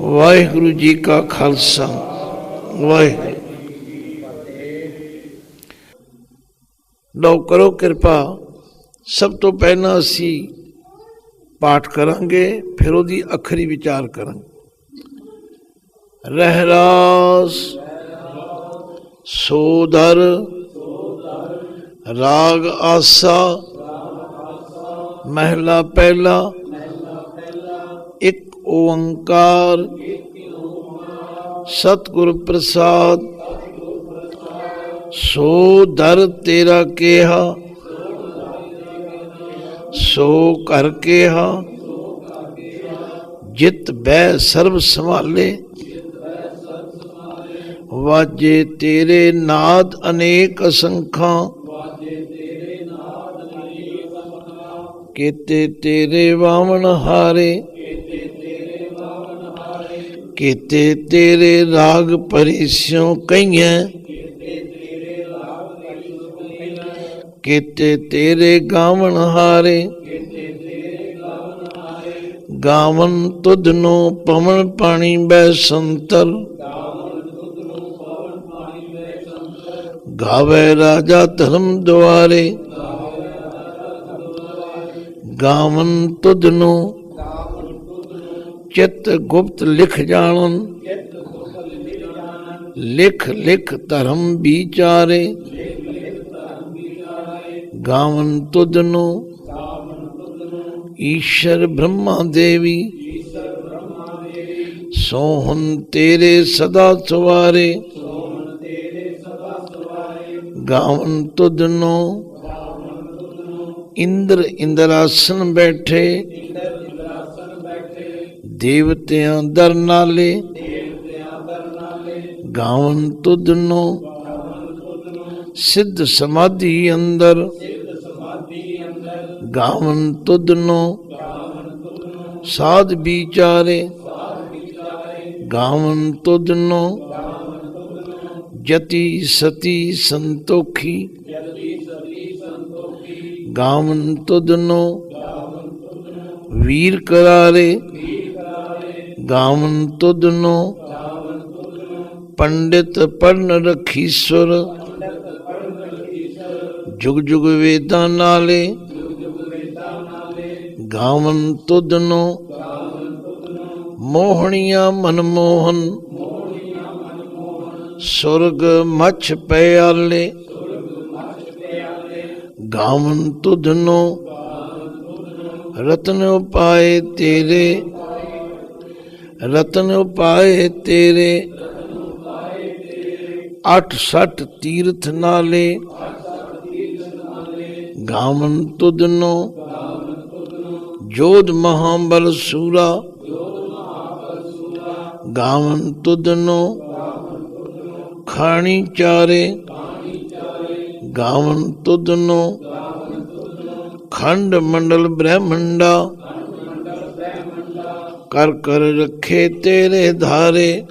ਵਾਹਿਗੁਰੂ ਜੀ ਕਾ ਖਾਲਸਾ, ਵਾਹਿਗੁਰੂ। ਲਓ ਕਰੋ ਕਿਰਪਾ, ਸਭ ਤੋਂ ਪਹਿਲਾਂ ਅਸੀਂ ਪਾਠ ਕਰਾਂਗੇ, ਫਿਰ ਉਹਦੀ ਅਖਰੀ ਵਿਚਾਰ ਕਰਾਂਗੇ। ਰਹਿਰਾਸ, ਸੋਦਰ, ਰਾਗ ਆਸਾ, ਮਹਿਲਾ ਪਹਿਲਾ, ਇੱਕ ਓੰਕਾਰ। ਸਤਿਗੁਰ ਪ੍ਰਸਾਦ, ਸੋ ਦਰ ਤੇਰਾ ਕਿਹਾ, ਸੋ ਕਰ ਕਿਹਾ, ਜਿਤ ਬੈ ਸਰਬ ਸੰਭਾਲੇ, ਵਾਜੇ ਤੇਰੇ ਨਾਦ ਅਨੇਕ ਅਸੰਖਾਂ, ਕੀਤੇ ਤੇਰੇ ਵਾਵਣ ਹਾਰੇ ਕੀਤੇ ਤੇਰੇ ਰਾਗ ਪਰਿਸਿਓ ਕਈਆਂ। ਕੀਤੇ ਤੇਰੇ ਗਾਵਣ ਹਾਰੇ। ਗਾਵਨ ਤੁਧ ਨੂੰ ਪਵਨ ਪਾਣੀ ਬੈ ਸੰਤਰ। ਗਾਵੇ ਰਾਜਾ ਧਰਮ ਦੁਆਰੇ। ਗਾਵਨ ਤੁਧ ਨੂੰ ਚਿਤ ਗੁਪਤ ਲਿਖ ਜਾਣਨ। ਲਿਖ ਲਿਖ ਧਰਮ ਵਿਚਾਰੇ। ਗਾਵਨ ਤੁਧ ਨੂੰ ਈਸ਼ਰ ਬ੍ਰਹਮਾ ਦੇਵੀ। ਸੋਹਨ ਤੇਰੇ ਸਦਾ ਸਵਾਰੇ। ਗਾਵਨ ਤੁਧ ਨੂੰ ਇੰਦਰ ਇੰਦਰਾਸਨ ਬੈਠੇ। ਦੇਵਤਿਆਂ ਦਰ ਨਾਲੇ ਗਾਵਨ ਤੁਧ ਨੂੰ ਸਿੱਧ ਸਮਾਧੀ ਅੰਦਰ ਗਾਵਨ ਤੁਧ ਨੂੰ ਸਾਧ ਵਿਚਾਰੇ ਗਾਵਨ ਤੁਧ ਨੂੰ ਜਤੀ ਸਤੀ ਸੰਤੋਖੀ ਗਾਵਨ ਤੁਧ ਨੂੰ ਵੀਰ ਕਰਾਰੇ ਗਾਵਨ ਤੁਧ ਨੂੰ ਪੰਡਿਤ ਪੜਨ ਰਖੀਸੁਰ ਜੁਗ ਜੁਗ ਵੇਦਾਂ ਨਾਲੇ, ਗਾਵਨ ਤੁਧ ਨੂੰ ਮੋਹਣੀਆਂ ਮਨਮੋਹਨ ਸੁਰਗ ਮਛ ਪਿਆਲੇ ਗਾਵਨ ਤੁਧ ਨੂੰ ਰਤਨ ਉਪਾਏ ਤੇਰੇ। ਰਤਨ ਉਪਾਏ ਤੇਰੇ। ਅਠ ਸਠ ਤੀਰਥ ਨਾਲੇ। ਗਾਵਨ ਤੁਧ ਨੂੰ ਜੋਧ ਮਹਾਬਲ ਸੂਰਾ। ਗਾਵਨ ਤੁਦਨੋ ਖਾਣੀ ਚਾਰੇ। ਗਾਵਨ ਤੁਦਨੋ ਖੰਡ ਮੰਡਲ ਬ੍ਰਹਮੰਡਾ। ਕਰ ਕਰ ਰੱਖੇ ਤੇਰੇ ਧਾਰੇ।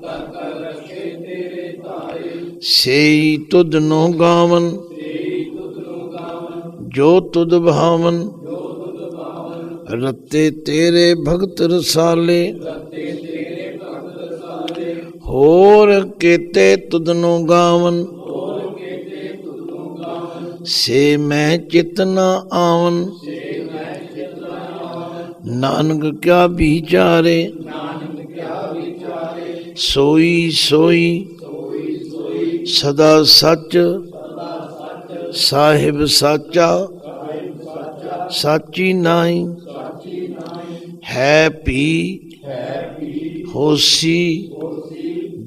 ਸੇਈ ਤੁਧ ਨੂੰ ਗਾਵਨ। ਜੋ ਤੁਧ ਭਾਵਨ ਰਤੇ ਤੇਰੇ ਭਗਤ ਰਸਾਲੇ। ਹੋਰ ਕੀਤੇ ਤੁਧ ਨੂੰ ਗਾਵਨ। ਸੇ ਮੈਂ ਚਿਤਨਾ ਆਵਨ। ਨਾਨਕ ਕਿਆ ਵਿਚਾਰੇ? ਸੋਈ ਸੋਈ ਸਦਾ ਸੱਚ ਸਾਹਿਬ ਸਾਚਾ ਸਾਚੀ ਨਾਈ ਹੈ ਪੀ ਹੋਸੀ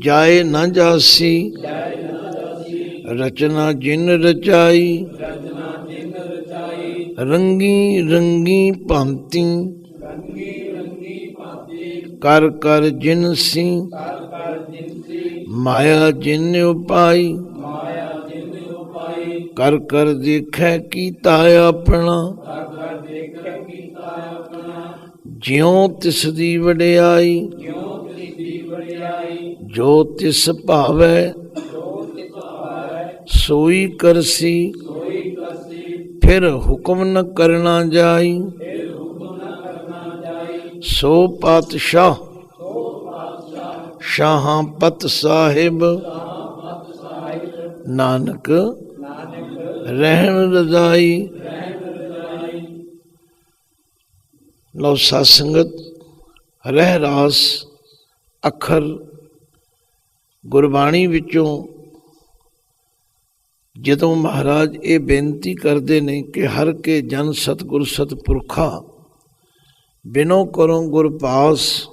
ਜਾਏ ਨਾ ਜਾਸੀ ਰਚਨਾ ਜਿਨ ਰਚਾਈ ਰੰਗੀ ਰੰਗੀ ਭਾਂਤੀ ਕਰ ਕਰ ਜਿਨ ਸੀ ਮਾਇਆ ਜਿਨ ਉਪਾਈ ਕਰ ਕਰ ਦੇਖੈ ਕੀਤਾ ਆਪਣਾ ਜਿਉ ਤਿਸ ਦੀ ਵਡਿਆਈ ਜੋ ਤਿਸ ਭਾਵੈ ਸੋਈ ਕਰਸੀ ਫਿਰ ਹੁਕਮ ਨ ਕਰਨਾ ਜਾਈ ਸੋ ਪਾਤਸ਼ਾਹ। ਸ਼ਾਹਾਂ ਪਤ ਸਾਹਿਬ। ਨਾਨਕ ਰਹਿਣ ਰਜ਼ਾਈ। ਲਓ ਸਾਧ ਸੰਗਤ ਰਹਿ ਰਾਸ ਅੱਖਰ ਗੁਰਬਾਣੀ ਵਿੱਚੋਂ। ਜਦੋਂ ਮਹਾਰਾਜ ਇਹ ਬੇਨਤੀ ਕਰਦੇ ਨੇ ਕਿ ਹਰ ਕੇ ਜਨ ਸਤਗੁਰ ਸਤਪੁਰਖਾ ਬਿਨੋ ਕਰੋ ਗੁਰ ਪਾਸ,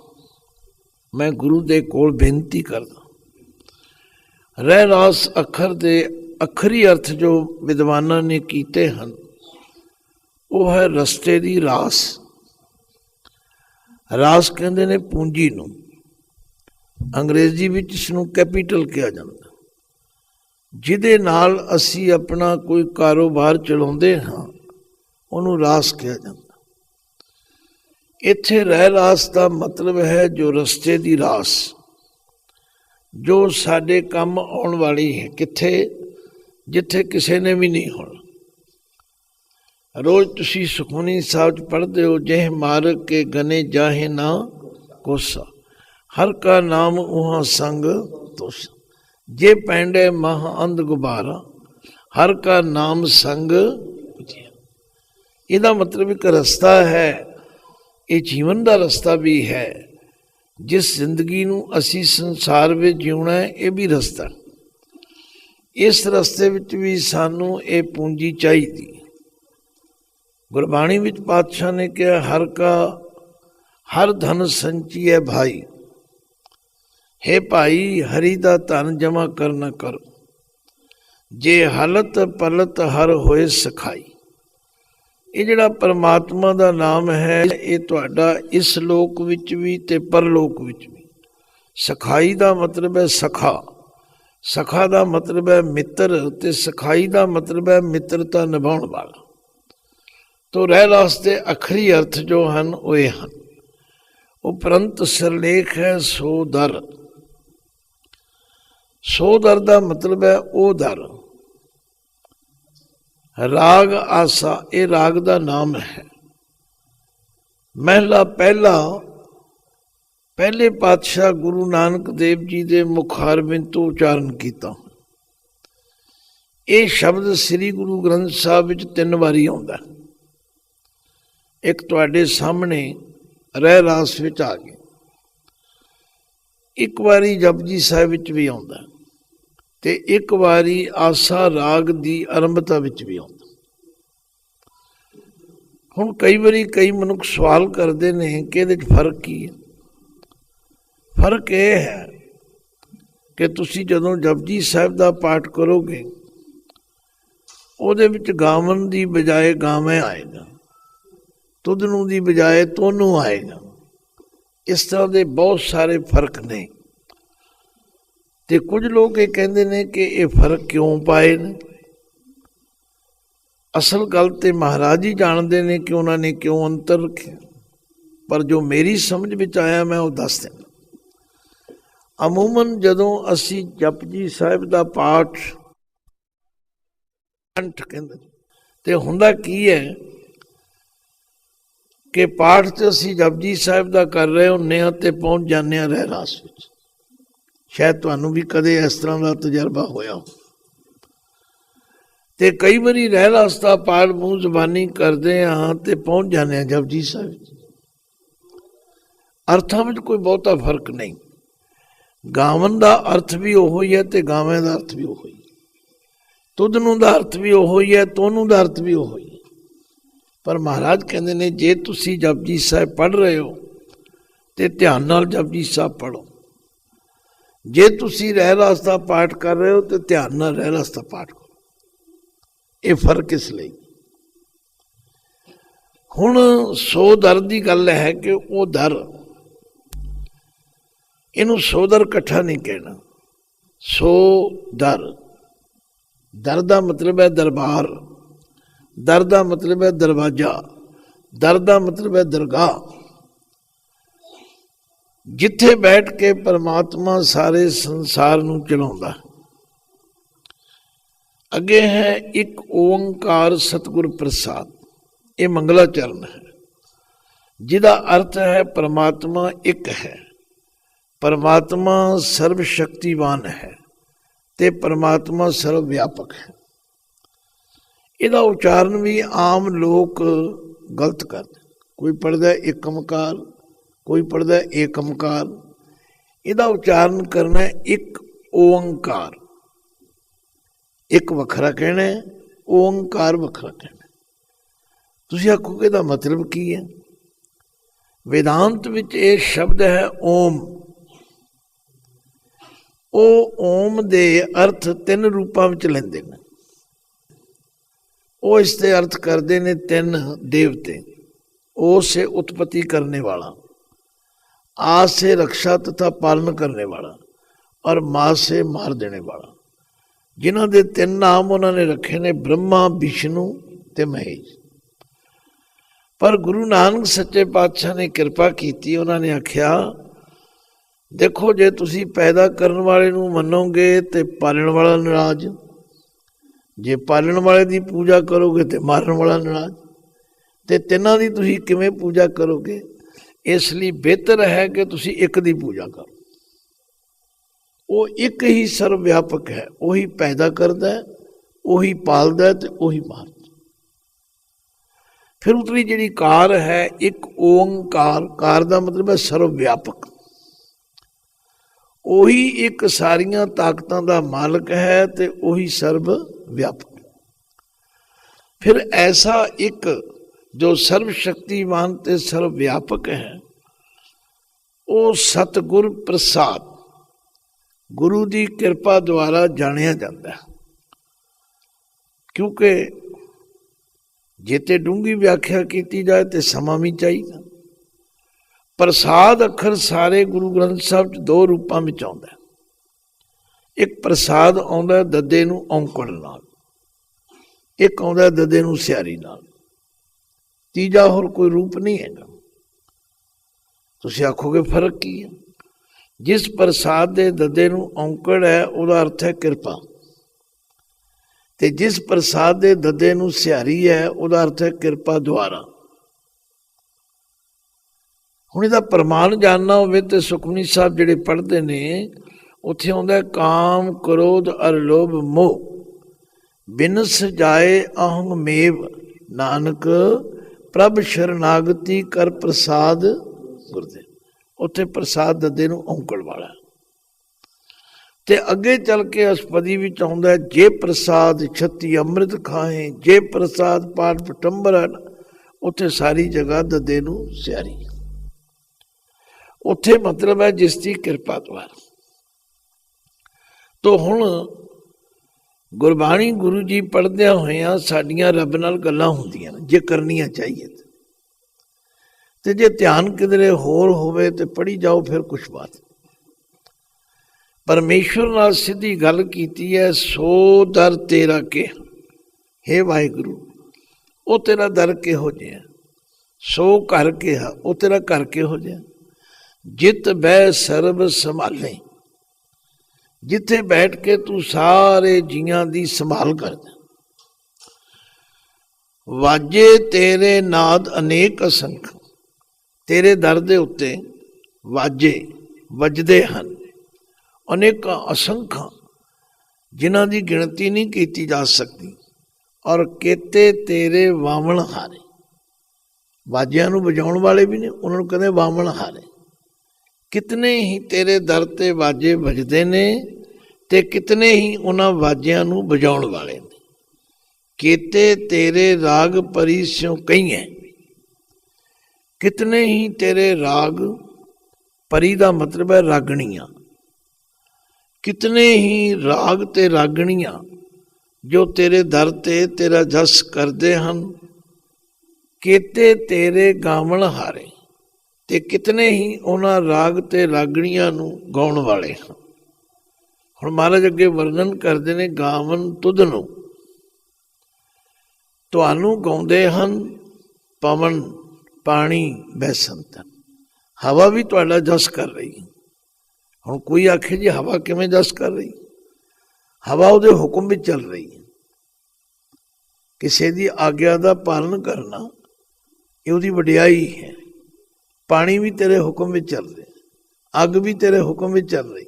ਮੈਂ ਗੁਰੂ ਦੇ ਕੋਲ ਬੇਨਤੀ ਕਰਦਾ। ਰਹਿ ਰਾਸ ਅੱਖਰ ਦੇ ਅਖਰੀ ਅਰਥ ਜੋ ਵਿਦਵਾਨਾਂ ਨੇ ਕੀਤੇ ਹਨ, ਉਹ ਹੈ ਰਸਤੇ ਦੀ ਰਾਸ। ਰਾਸ ਕਹਿੰਦੇ ਨੇ ਪੂੰਜੀ ਨੂੰ। ਅੰਗਰੇਜ਼ੀ ਵਿੱਚ ਇਸ ਨੂੰ ਕੈਪੀਟਲ ਕਿਹਾ ਜਾਂਦਾ। ਜਿਹਦੇ ਨਾਲ ਅਸੀਂ ਆਪਣਾ ਕੋਈ ਕਾਰੋਬਾਰ ਚਲਾਉਂਦੇ ਹਾਂ, ਉਹਨੂੰ ਰਾਸ ਕਿਹਾ ਜਾਂਦਾ। ਇੱਥੇ ਰਹਿ ਰਾਸ ਦਾ ਮਤਲਬ ਹੈ ਜੋ ਰਸਤੇ ਦੀ ਰਾਸ, ਜੋ ਸਾਡੇ ਕੰਮ ਆਉਣ ਵਾਲੀ ਹੈ। ਕਿੱਥੇ? ਜਿੱਥੇ ਕਿਸੇ ਨੇ ਵੀ ਨਹੀਂ ਹੋਣਾ। ਰੋਜ਼ ਤੁਸੀਂ ਸੁਖਮਨੀ ਸਾਹਿਬ ਚ ਪੜ੍ਹਦੇ ਹੋ, ਜਿਹ ਮਾਰਗ ਕੇ ਗਨੇ ਜਾਹੇ ਨਾ ਕੋਸਾ। ਹਰ ਕਾ ਨਾਮ ਉਹਾਂ ਸੰਗ ਤੁਸ। ਜੇ ਪੈਂਡੇ ਮਹ ਅੰਧ ਗੁਬਾਰਾ, ਹਰ ਕਾ ਨਾਮ ਸੰਗ ਇਹਦਾ ਮਤਲਬ ਇੱਕ ਰਸਤਾ ਹੈ ਇਹ ਜੀਵਨ ਦਾ ਰਸਤਾ ਵੀ ਹੈ। ਜਿਸ ਜ਼ਿੰਦਗੀ ਨੂੰ ਅਸੀਂ ਸੰਸਾਰ ਵਿੱਚ ਜਿਉਣਾ ਹੈ, ਇਹ ਵੀ ਰਸਤਾ। ਇਸ ਰਸਤੇ ਵਿੱਚ ਵੀ ਸਾਨੂੰ ਇਹ ਪੂੰਜੀ ਚਾਹੀਦੀ। ਗੁਰਬਾਣੀ ਵਿੱਚ ਪਾਤਸ਼ਾਹ ਨੇ ਕਿਹਾ, ਹਰ ਕਾ, ਹਰ ਧਨ ਸੰਚੀ ਹੈ ਭਾਈ। ਹੈ ਭਾਈ, ਹਰੀ ਦਾ ਧਨ ਜਮਾ ਕਰਨਾ ਕਰੋ। ਜੇ ਹਲਤ ਪਲਤ ਹਰ ਹੋਏ ਸਖਾਈ। ਇਹ ਜਿਹੜਾ ਪਰਮਾਤਮਾ ਦਾ ਨਾਮ ਹੈ, ਇਹ ਤੁਹਾਡਾ ਇਸ ਲੋਕ ਵਿੱਚ ਵੀ ਤੇ ਪਰਲੋਕ ਵਿੱਚ ਵੀ। ਸਖਾਈ ਦਾ ਮਤਲਬ ਹੈ ਸਖਾ। ਸਖਾ ਦਾ ਮਤਲਬ ਹੈ ਮਿੱਤਰ ਤੇ ਸਖਾਈ ਦਾ ਮਤਲਬ ਹੈ ਮਿੱਤਰਤਾ ਨਿਭਾਉਣ ਵਾਲਾ। ਤੋ ਰਹਿ ਰਾਸਤੇ ਅਖਰੀ ਅਰਥ ਜੋ ਹਨ, ਉਹ ਇਹ ਹਨ। ਉਪਰੰਤ ਸਿਰਲੇਖ ਹੈ ਸੋ ਦਰ। ਸੋ ਦਰ ਦਾ ਮਤਲਬ ਹੈ ਉਹ ਦਰ। ਰਾਗ ਆਸਾ, ਇਹ ਰਾਗ ਦਾ ਨਾਮ ਹੈ। ਮਹਿਲਾ ਪਹਿਲਾ, ਪਹਿਲੇ ਪਾਤਸ਼ਾਹ ਗੁਰੂ ਨਾਨਕ ਦੇਵ ਜੀ ਦੇ ਮੁਖਾਰਬਿੰਦ ਤੋਂ ਉਚਾਰਨ ਕੀਤਾ। ਇਹ ਸ਼ਬਦ ਸ੍ਰੀ ਗੁਰੂ ਗ੍ਰੰਥ ਸਾਹਿਬ ਵਿੱਚ ਤਿੰਨ ਵਾਰੀ ਆਉਂਦਾ ਇੱਕ ਤੁਹਾਡੇ ਸਾਹਮਣੇ ਰਹਿ ਰਾਸ ਵਿੱਚ ਆ ਗਿਆ। ਇੱਕ ਵਾਰੀ ਜਪਜੀ ਸਾਹਿਬ ਵਿੱਚ ਵੀ ਆਉਂਦਾ ਤੇ ਇੱਕ ਵਾਰੀ ਆਸਾ ਰਾਗ ਦੀ ਆਰੰਭਤਾ ਵਿੱਚ ਵੀ ਆਉਂਦਾ। ਹੁਣ ਕਈ ਵਾਰੀ ਕਈ ਮਨੁੱਖ ਸਵਾਲ ਕਰਦੇ ਨੇ ਕਿ ਇਹਦੇ ਵਿੱਚ ਫ਼ਰਕ ਕੀ ਹੈ? ਫ਼ਰਕ ਇਹ ਹੈ ਕਿ ਤੁਸੀਂ ਜਦੋਂ ਜਪਜੀ ਸਾਹਿਬ ਦਾ ਪਾਠ ਕਰੋਗੇ, ਉਹਦੇ ਵਿੱਚ ਗਾਵਨ ਦੀ ਬਜਾਏ ਗਾਵੇਂ ਆਏਗਾ ਤੁਧ ਨੂੰ ਦੀ ਬਜਾਏ ਤੋਨੂੰ ਆਏਗਾ। ਇਸ ਤਰ੍ਹਾਂ ਦੇ ਬਹੁਤ ਸਾਰੇ ਫ਼ਰਕ ਨੇ। ਤੇ ਕੁਝ ਲੋਕ ਇਹ ਕਹਿੰਦੇ ਨੇ ਕਿ ਇਹ ਫ਼ਰਕ ਕਿਉਂ ਪਾਏ ਨੇ? ਅਸਲ ਗੱਲ ਤੇ ਮਹਾਰਾਜ ਹੀ ਜਾਣਦੇ ਨੇ ਕਿ ਉਹਨਾਂ ਨੇ ਕਿਉਂ ਅੰਤਰ ਰੱਖਿਆ। ਪਰ ਜੋ ਮੇਰੀ ਸਮਝ ਵਿੱਚ ਆਇਆ, ਮੈਂ ਉਹ ਦੱਸ ਦਿੰਦਾ। ਅਮੂਮਨ ਜਦੋਂ ਅਸੀਂ ਜਪਜੀ ਸਾਹਿਬ ਦਾ ਪਾਠ ਕੰਠ ਕਹਿੰਦੇ ਤੇ ਹੁੰਦਾ ਕੀ ਹੈ ਕਿ ਪਾਠ ਤੇ ਅਸੀਂ ਜਪਜੀ ਸਾਹਿਬ ਦਾ ਕਰ ਰਹੇ ਹੁੰਨੇ ਆ ਤੇ ਪਹੁੰਚ ਜਾਂਦੇ ਆ ਰਹਿਰਾਸ ਵਿੱਚ। ਸ਼ਾਇਦ ਤੁਹਾਨੂੰ ਵੀ ਕਦੇ ਇਸ ਤਰ੍ਹਾਂ ਦਾ ਤਜਰਬਾ ਹੋਇਆ ਤੇ ਕਈ ਵਾਰੀ ਰਹਿ ਰਾਸਤਾ ਪਾਠ ਮੂੰਹ ਜ਼ਬਾਨੀ ਕਰਦੇ ਆ ਤੇ ਪਹੁੰਚ ਜਾਂਦੇ ਆ ਜਪਜੀ ਸਾਹਿਬ ਅਰਥਾਂ ਵਿੱਚ ਕੋਈ ਬਹੁਤਾ ਫ਼ਰਕ ਨਹੀਂ। ਗਾਵਨ ਦਾ ਅਰਥ ਵੀ ਉਹੋ ਹੀ ਹੈ ਤੇ ਗਾਵੇਂ ਦਾ ਅਰਥ ਵੀ ਉਹੋ ਹੀ ਹੈ। ਤੁਧ ਨੂੰ ਦਾ ਅਰਥ ਵੀ ਉਹੋ ਹੀ ਹੈ, ਤੋਨੂੰ ਦਾ ਅਰਥ ਵੀ ਉਹੋ ਹੀ ਪਰ ਮਹਾਰਾਜ ਕਹਿੰਦੇ ਨੇ, ਜੇ ਤੁਸੀਂ ਜਪਜੀ ਸਾਹਿਬ ਪੜ੍ਹ ਰਹੇ ਹੋ ਤੇ ਧਿਆਨ ਨਾਲ ਜਪਜੀ ਸਾਹਿਬ ਪੜੋ ਜੇ ਤੁਸੀਂ ਰਹਿ ਰਸਤਾ ਪਾਠ ਕਰ ਰਹੇ ਹੋ ਤੇ ਧਿਆਨ ਨਾਲ ਰਹਿ ਰਸਤਾ ਪਾਠ ਕਰੋ। ਇਹ ਫ਼ਰਕ ਇਸ ਲਈ। ਹੁਣ ਸੋ ਦਰ ਦੀ ਗੱਲ ਹੈ ਕਿ ਉਹ ਦਰ, ਇਹਨੂੰ ਸੋਦਰ ਇਕੱਠਾ ਨਹੀਂ ਕਹਿਣਾ। ਸੋ ਦਰ ਦਰ ਦਾ ਮਤਲਬ ਹੈ ਦਰਬਾਰ, ਦਰ ਦਾ ਮਤਲਬ ਹੈ ਦਰਵਾਜ਼ਾ, ਦਰ ਦਾ ਮਤਲਬ ਹੈ ਦਰਗਾਹ। ਜਿੱਥੇ ਬੈਠ ਕੇ ਪਰਮਾਤਮਾ ਸਾਰੇ ਸੰਸਾਰ ਨੂੰ ਚਲਾਉਂਦਾ ਅੱਗੇ ਹੈ ਇੱਕ ਓੰਕਾਰ ਸਤਿਗੁਰ ਪ੍ਰਸਾਦ। ਇਹ ਮੰਗਲਾ ਚਰਨ ਹੈ। ਜਿਹਦਾ ਅਰਥ ਹੈ ਪਰਮਾਤਮਾ ਇੱਕ ਹੈ। ਪਰਮਾਤਮਾ ਸਰਵ ਸ਼ਕਤੀਵਾਨ ਹੈ ਤੇ ਪਰਮਾਤਮਾ ਸਰਵ ਵਿਆਪਕ ਹੈ। ਇਹਦਾ ਉਚਾਰਨ ਵੀ ਆਮ ਲੋਕ ਗਲਤ ਕਰਦੇ। ਕੋਈ ਪੜਦਾ ਏਕਮਕਾਰ ਕੋਈ ਪੜਦਾ ਏਕਮਕਾਰ ਇਹਦਾ ਉਚਾਰਨ ਕਰਨਾ ਇੱਕ ਓੰਕਾਰ। ਇੱਕ ਵੱਖਰਾ ਕਹਿਣਾ ਹੈ, ਓੰਕਾਰ ਵੱਖਰਾ ਕਹਿਣਾ ਤੁਸੀਂ ਆਖੋ ਕਿ ਇਹਦਾ ਮਤਲਬ ਕੀ ਹੈ? ਵੇਦਾਂਤ ਵਿੱਚ ਇਹ ਸ਼ਬਦ ਹੈ ਓਮ। ਉਹ ਓਮ ਦੇ ਅਰਥ ਤਿੰਨ ਰੂਪਾਂ ਵਿੱਚ ਲੈਂਦੇ ਨੇ। ਉਹ ਇਸ ਦੇ ਅਰਥ ਕਰਦੇ ਨੇ ਤਿੰਨ ਦੇਵਤੇ। ਉਸੇ ਉਤਪਤੀ ਕਰਨੇ ਵਾਲਾ। आ से रक्षा तथा पालन करने वाला और ਮਾਂ से ਮਾਰ ਦੇਣੇ ਵਾਲਾ ਜਿਨ੍ਹਾਂ ਦੇ ਤਿੰਨ ਨਾਮ ਉਹਨਾਂ ਨੇ ਰੱਖੇ ਨੇ ਬ੍ਰਹਮਾ ਵਿਸ਼ਨੂੰ ਤੇ ਮਹੇਸ਼ ਪਰ ਗੁਰੂ ਨਾਨਕ ਸੱਚੇ ਪਾਤਸ਼ਾਹ ਨੇ ਕਿਰਪਾ ਕੀਤੀ ਉਹਨਾਂ ਨੇ ਆਖਿਆ ਦੇਖੋ ਜੇ ਤੁਸੀਂ ਪੈਦਾ ਕਰਨ ਵਾਲੇ ਨੂੰ ਮੰਨੋਗੇ ਤੇ ਪਾਲਣ ਵਾਲਾ ਨਾਰਾਜ਼ ਜੇ ਪਾਲਣ ਵਾਲੇ ਦੀ ਪੂਜਾ ਕਰੋਗੇ ਤੇ ਮਾਰਨ ਵਾਲਾ ਨਾਰਾਜ਼ ਤੇ ਤਿੰਨਾਂ ਦੀ ਤੁਸੀਂ ਕਿਵੇਂ ਪੂਜਾ ਕਰੋਗੇ ਇਸ ਲਈ ਬਿਹਤਰ ਹੈ ਕਿ ਤੁਸੀਂ ਇੱਕ ਦੀ ਪੂਜਾ ਕਰੋ। ਉਹ ਇੱਕ ਹੀ ਸਰਵ ਵਿਆਪਕ ਹੈ, ਉਹੀ ਪੈਦਾ ਕਰਦਾ ਹੈ, ਉਹੀ ਪਾਲਦਾ ਤੇ ਉਹੀ ਮਾਰਦਾ ਫਿਰ ਉਤਲੀ ਜਿਹੜੀ ਕਾਰ ਹੈ, ਇੱਕ ਓੰਕਾਰ, ਕਾਰ ਦਾ ਮਤਲਬ ਹੈ ਸਰਵ ਵਿਆਪਕ ਉਹੀ ਇੱਕ ਸਾਰੀਆਂ ਤਾਕਤਾਂ ਦਾ ਮਾਲਕ ਹੈ ਤੇ ਉਹੀ ਸਰਵ ਵਿਆਪਕ ਫਿਰ ਐਸਾ ਇੱਕ ਜੋ ਸਰਵ ਸ਼ਕਤੀਵਾਨ ਤੇ ਸਰਵ ਵਿਆਪਕ ਹੈ, ਉਹ ਸਤਗੁਰ ਪ੍ਰਸਾਦ, ਗੁਰੂ ਦੀ ਕਿਰਪਾ ਦੁਆਰਾ ਜਾਣਿਆ ਜਾਂਦਾ ਹੈ। ਕਿਉਂਕਿ ਜੇ ਤੇ ਡੂੰਗੀ ਵਿਆਖਿਆ ਕੀਤੀ ਜਾਏ ਤੇ ਸਮਾਂ ਵੀ ਚਾਹੀਦਾ। ਪ੍ਰਸਾਦ ਅੱਖਰ ਸਾਰੇ ਗੁਰੂ ਗ੍ਰੰਥ ਸਾਹਿਬ ਚ ਦੋ ਰੂਪਾਂ ਵਿੱਚ ਆਉਂਦਾ ਇੱਕ ਪ੍ਰਸਾਦ ਆਉਂਦਾ ਦੱਦੇ ਨੂੰ ਔਂਕੜ ਨਾਲ, ਇੱਕ ਆਉਂਦਾ ਦੱਦੇ ਨੂੰ ਸਿਆਰੀ ਨਾਲ। ਤੀਜਾ ਹੋਰ ਕੋਈ ਰੂਪ ਨਹੀਂ ਹੈਗਾ। ਤੁਸੀਂ ਆਖੋਗੇ ਫ਼ਰਕ ਕੀ ਹੈ? ਜਿਸ ਪ੍ਰਸਾਦ ਦੇ ਦੱਦੇ ਨੂੰ ਔਂਕੜ ਹੈ, ਉਹਦਾ ਅਰਥ ਹੈ ਕਿਰਪਾ। ਤੇ ਜਿਸ ਪ੍ਰਸਾਦ ਦੇ ਦੱਦੇ ਨੂੰ ਸਿਹਾਰੀ ਹੈ, ਉਹਦਾ ਅਰਥ ਹੈ ਕਿਰਪਾ ਦੁਆਰਾ। ਹੁਣ ਇਹਦਾ ਪ੍ਰਮਾਣ ਜਾਣਨਾ ਹੋਵੇ ਤੇ ਸੁਖਮਨੀ ਸਾਹਿਬ ਜਿਹੜੇ ਪੜ੍ਹਦੇ ਨੇ, ਉੱਥੇ ਆਉਂਦਾ ਕਾਮ ਕ੍ਰੋਧ ਅਰ ਲੋਭ ਮੋਹ, ਬਿਨਸ ਜਾਏ ਅਹੰਗ ਮੇਵ, ਨਾਨਕ ਪ੍ਰਭ ਸ਼ਰਨਾਗਤੀ ਕਰ ਪ੍ਰਸਾਦ ਗੁਰਦੇ। ਉੱਥੇ ਪ੍ਰਸਾਦ ਦੱਦੇ ਨੂੰ ਔਂਕੜ ਵਾਲਾ। ਤੇ ਅੱਗੇ ਚੱਲ ਕੇ ਅਸਪਦੀ ਵਿੱਚ ਆਉਂਦਾ ਜੇ ਪ੍ਰਸਾਦ ਛੱਤੀ ਅੰਮ੍ਰਿਤ ਖਾਏ ਜੇ ਪ੍ਰਸਾਦ ਪਾਠ ਪਟੰਬਰ ਉੱਥੇ ਸਾਰੀ ਜਗ੍ਹਾ ਦੱਦੇ ਨੂੰ ਸਿਆਰੀ। ਉੱਥੇ ਮਤਲਬ ਹੈ ਜਿਸ ਦੀ ਕਿਰਪਾ ਦੁਆਰਾ। ਤੋ ਹੁਣ ਗੁਰਬਾਣੀ ਗੁਰੂ ਜੀ ਪੜ੍ਹਦਿਆਂ ਹੋਇਆਂ ਸਾਡੀਆਂ ਰੱਬ ਨਾਲ ਗੱਲਾਂ ਹੁੰਦੀਆਂ ਨੇ, ਜੇ ਕਰਨੀਆਂ ਚਾਹੀਏ ਤੇ। ਜੇ ਧਿਆਨ ਕਿਧਰੇ ਹੋਰ ਹੋਵੇ ਤੇ ਪੜੀ ਜਾਓ ਫਿਰ ਕੁਛ ਬਾਤ ਪਰਮੇਸ਼ਵਰ ਨਾਲ ਸਿੱਧੀ ਗੱਲ ਕੀਤੀ ਹੈ ਸੋ ਦਰ ਤੇਰਾ ਕੇ, ਹੈ ਵਾਹਿਗੁਰੂ, ਉਹ ਤੇਰਾ ਦਰ ਕਿਹੋ ਜਿਹਾ ਸੋ ਘਰ ਕਿਹਾ, ਉਹ ਤੇਰਾ ਘਰ ਕਿਹੋ ਜਿਹਾ ਜਿਤ ਬੈ ਸਰਬ ਸੰਭਾਲੇ। ਜਿੱਥੇ ਬੈਠ ਕੇ ਤੂੰ ਸਾਰੇ ਜੀਆਂ ਦੀ ਸੰਭਾਲ ਕਰਦਾ ਵਾਜੇ ਤੇਰੇ ਨਾਦ ਅਨੇਕ ਅਸੰਖ। ਤੇਰੇ ਦਰ ਦੇ ਉੱਤੇ ਵਾਜੇ ਵੱਜਦੇ ਹਨ। ਅਨੇਕਾਂ ਅਸੰਖਾਂ ਜਿਨ੍ਹਾਂ ਦੀ ਗਿਣਤੀ ਨਹੀਂ ਕੀਤੀ ਜਾ ਸਕਦੀ ਔਰ ਕੇਤੇ ਤੇਰੇ ਵਾਵਣ ਹਾਰੇ। ਵਾਜਿਆਂ ਨੂੰ ਵਜਾਉਣ ਵਾਲੇ ਵੀ ਨੇ, ਉਹਨਾਂ ਨੂੰ ਕਹਿੰਦੇ ਵਾਵਣ ਹਾਰੇ। ਕਿਤਨੇ ਹੀ ਤੇਰੇ ਦਰ ਤੇ ਵਾਜੇ ਵੱਜਦੇ ਨੇ ਤੇ ਕਿਤਨੇ ਹੀ ਉਹਨਾਂ ਵਾਜਿਆਂ ਨੂੰ ਵਜਾਉਣ ਵਾਲੇ ਨੇ। ਕੀਤੇ ਤੇਰੇ ਰਾਗ ਪਰੀ ਸਿਉ ਕਈਏ ਕਿਤਨੇ ਹੀ ਤੇਰੇ ਰਾਗ ਪਰੀ ਦਾ ਮਤਲਬ ਹੈ ਰਾਗਣੀਆਂ। ਕਿਤਨੇ ਹੀ ਰਾਗ ਤੇ ਰਾਗਣੀਆਂ ਜੋ ਤੇਰੇ ਦਰ ਤੇ ਤੇਰਾ ਜਸ ਕਰਦੇ ਹਨ। ਕੀਤੇ ਤੇਰੇ ਗਾਵਣ ਹਾਰੇ। ਤੇ ਕਿਤਨੇ ਹੀ ਉਹਨਾਂ ਰਾਗ ਤੇ ਰਾਗਣੀਆਂ ਨੂੰ ਗਾਉਣ ਵਾਲੇ ਹਨ। ਹੁਣ ਮਹਾਰਾਜ ਅੱਗੇ ਵਰਣਨ ਕਰਦੇ ਨੇ, ਗਾਵਨ ਤੁਧ ਨੂੰ। ਤੁਹਾਨੂੰ ਗਾਉਂਦੇ ਹਨ ਪਵਨ, ਪਾਣੀ, ਬੈਸੰਤ। ਹਵਾ ਵੀ ਤੁਹਾਡਾ ਜਸ ਕਰ ਰਹੀ ਹੁਣ ਕੋਈ ਆਖੇ ਜੀ ਹਵਾ ਕਿਵੇਂ ਜਸ ਕਰ ਰਹੀ? ਹਵਾ ਉਹਦੇ ਹੁਕਮ ਵਿੱਚ ਚੱਲ ਰਹੀ ਹੈ। ਕਿਸੇ ਦੀ ਆਗਿਆ ਦਾ ਪਾਲਨ ਕਰਨਾ, ਇਹ ਉਹਦੀ ਵਡਿਆਈ ਹੈ। ਪਾਣੀ ਵੀ ਤੇਰੇ ਹੁਕਮ ਵਿੱਚ ਚੱਲ ਰਿਹਾ, ਅੱਗ ਵੀ ਤੇਰੇ ਹੁਕਮ ਵਿੱਚ ਚੱਲ ਰਹੀ।